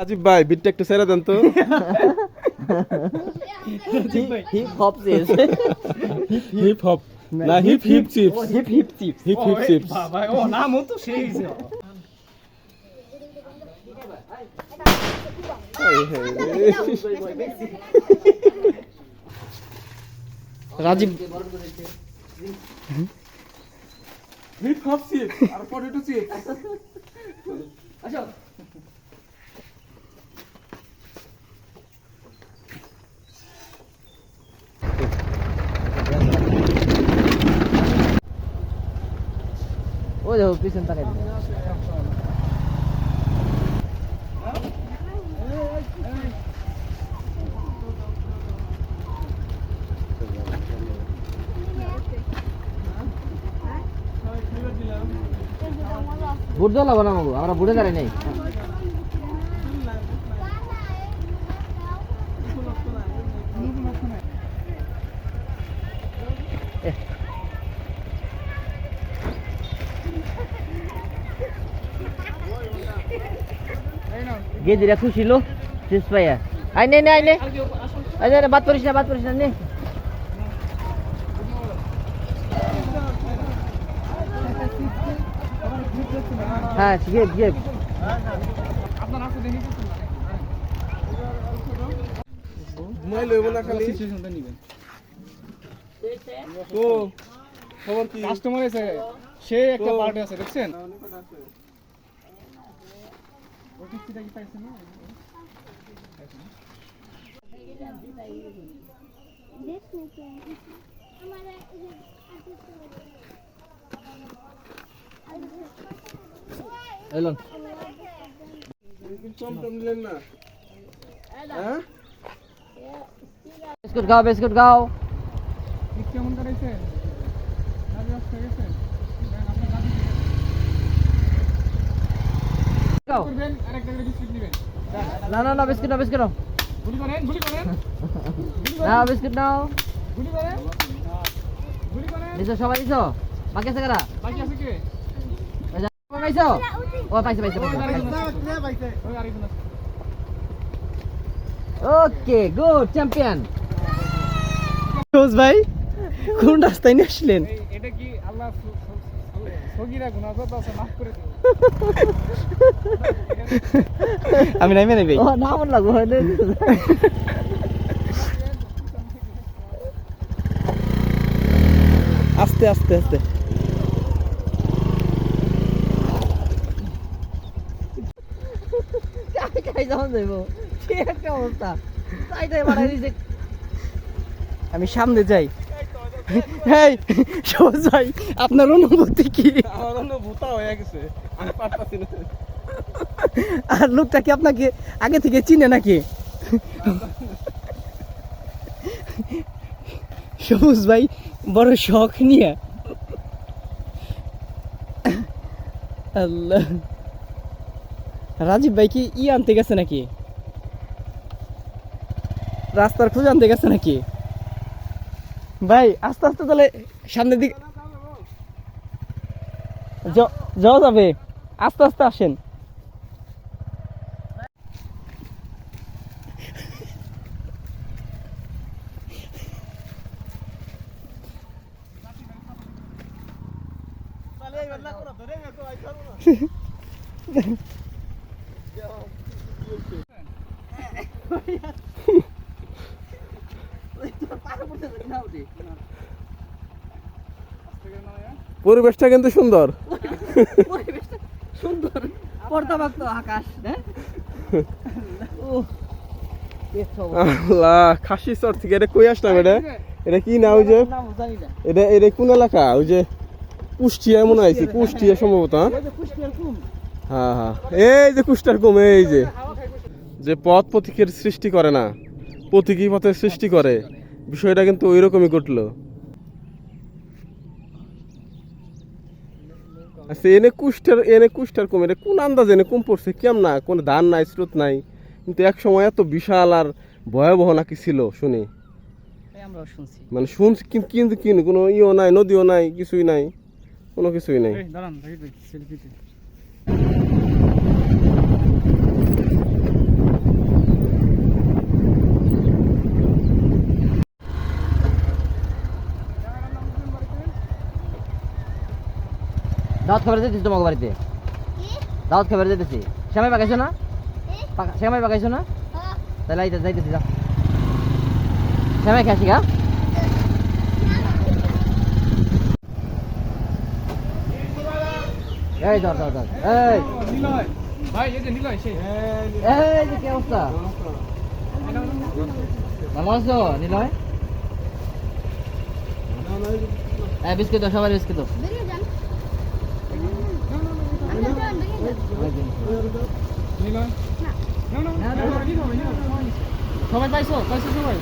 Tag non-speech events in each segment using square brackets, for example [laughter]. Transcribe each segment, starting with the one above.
রাজীব ভাই বিটটা একটু ছেড়ে দেন তো। Hip hop chips. Hip hop না hip hip chips. Hip hip chips. Hip hip chips. বাবা ও নামও তো সেই রাজীব। হিপ হপ চিপস আর পটেটো চিপস। ও দেখো পিছন তাকাই বুট দলা বানাবো আমরা বুড়ে দাঁড়াই নাই। গেদিরা খুশি লো শেষ পাইয়া। আই নে আই নে। আই নে নে, বাদ করিস না বাদ করিস না নে। হ্যাঁ গেপ গেপ ঘুমাই লইব না খালি। তো খবর কি? কাস্টমার এসে সে একটা পার্টি আছে দেখছেন? এলন টমটম নিলেন না হ্যাঁ বিস্কুট খাও বিস্কুট খাও ঈদ কেমন কাটাইছে কাজে আসতে গেছে আপনার কাজে খাও করবেন আরেকটা করে বিস্কুট নেবেন না না না বিস্কুট নাও বিস্কুট নাও। গুলি করেন গুলি করেন। নাও বিস্কুট নাও। গুলি করেন। গুলি করেন। দিছো সবাই দিছো বাকি আছে কারা? বাকি আছে কে? পাইছো ও পাইছে পাইছে। ওকে গুড চ্যাম্পিয়ন ভাই কোন রাস্তায় নিয়ে আসলেন? এটা কি আল্লাহ আমি নাইমে নেবে? নাম লাগবো আস্তে আস্তে আস্তে। কাই কাই যাওয়া যাইব একটা অবস্থা? তাই তাই বাড়াই আমি সামনে যাই। হেই সবুজ ভাই আপনার অনুভূতি কি? আমার অনুভূতা হয়ে গেছে। আমি পারতাছি না। আর লোকটা কি আপনাকে আগে থেকে চিনে নাকি? সবুজ ভাই বড় শখ নিয়ে। আল্লাহ। রাজীব ভাই কি ই আনতে গেছে নাকি? রাস্তার খোঁজ আনতে গেছে নাকি? ভাই আস্তে আস্তে তাহলে সামনের দিকে যাওয়া যাবে। আস্তে আস্তে আসেন। [laughs] পরিবেশটা কিন্তু সুন্দর। সুন্দর। পর্দাবাক্ত আকাশ হ্যাঁ আল্লাহ খাসি চর থেকে এটা কই আসলাম এটা? এটা কি না ওই যে? এটা এটা কোন এলাকা? ওই যে কুষ্টিয়া মনে হয়েছে কুষ্টিয়া সম্ভবত হ্যাঁ? ওই যে কুষ্টিয়ার কুম। হ্যাঁ হ্যাঁ। এই যে কুষ্টার কম এই যে। যে পথ পথিকের সৃষ্টি করে না পথিকই পথের সৃষ্টি করে। বিষয়টা কিন্তু ওই রকমই ঘটলো। আচ্ছা এনে কুষ্টার এনে কুষ্টার কম কোন আন্দাজ এনে কম পড়ছে? কেমন না কোনো ধান নাই স্রোত নাই। কিন্তু এক সময় এত বিশাল আর ভয়াবহ নাকি ছিল শুনি। মানে শুনছি কিন্তু কিন্তু কিন্তু কোনো ইও নাই নদীও নাই কিছুই নাই কোনো কিছুই নাই এই দাঁড়ান জাহিদ ভাই সেলফিতে দাওয়াত খাবার যেতেছি তোমাকে বাড়িতে। দাওয়াত খাবার যেতেছি শ্যামাই পাকাইছো না? শ্যামাই পাকাইছো না? তাহলে আইতে যাইতেছি যাও শ্যামাই খাসি গা। এই ধর ধর ধর। এই। ভাই এই যে নিলয় সেই এই যে কি অবস্থা? ভালো আছো নিলয়? এই বিস্কুট দাও সবার বিস্কুট দাও। নিলয় না না না, না, না। নিলয় নিলয় সবাই পাইছো পাইছো সবাই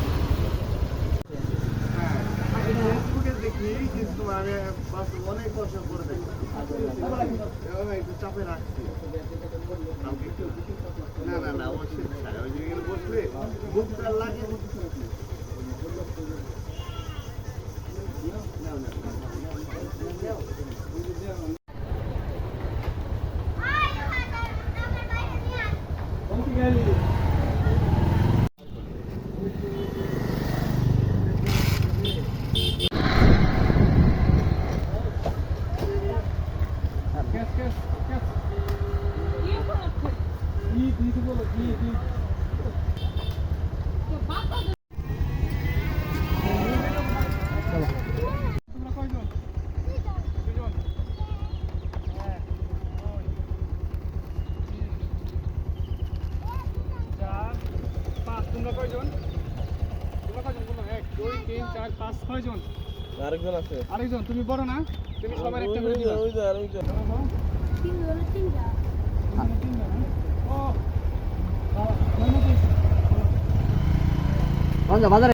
না না না অবশ্যই বসলে বুকটা লাগে তোমরা কয়জন? তোমরা কয়জন? বলো এক দুই তিন চার পাঁচ ছয়জন। আরেকজন আছে। আরেকজন তুমি বড় না? তুমি সবার একটা করে দিবা। ওই যে আরেকজন। ও বাজারে।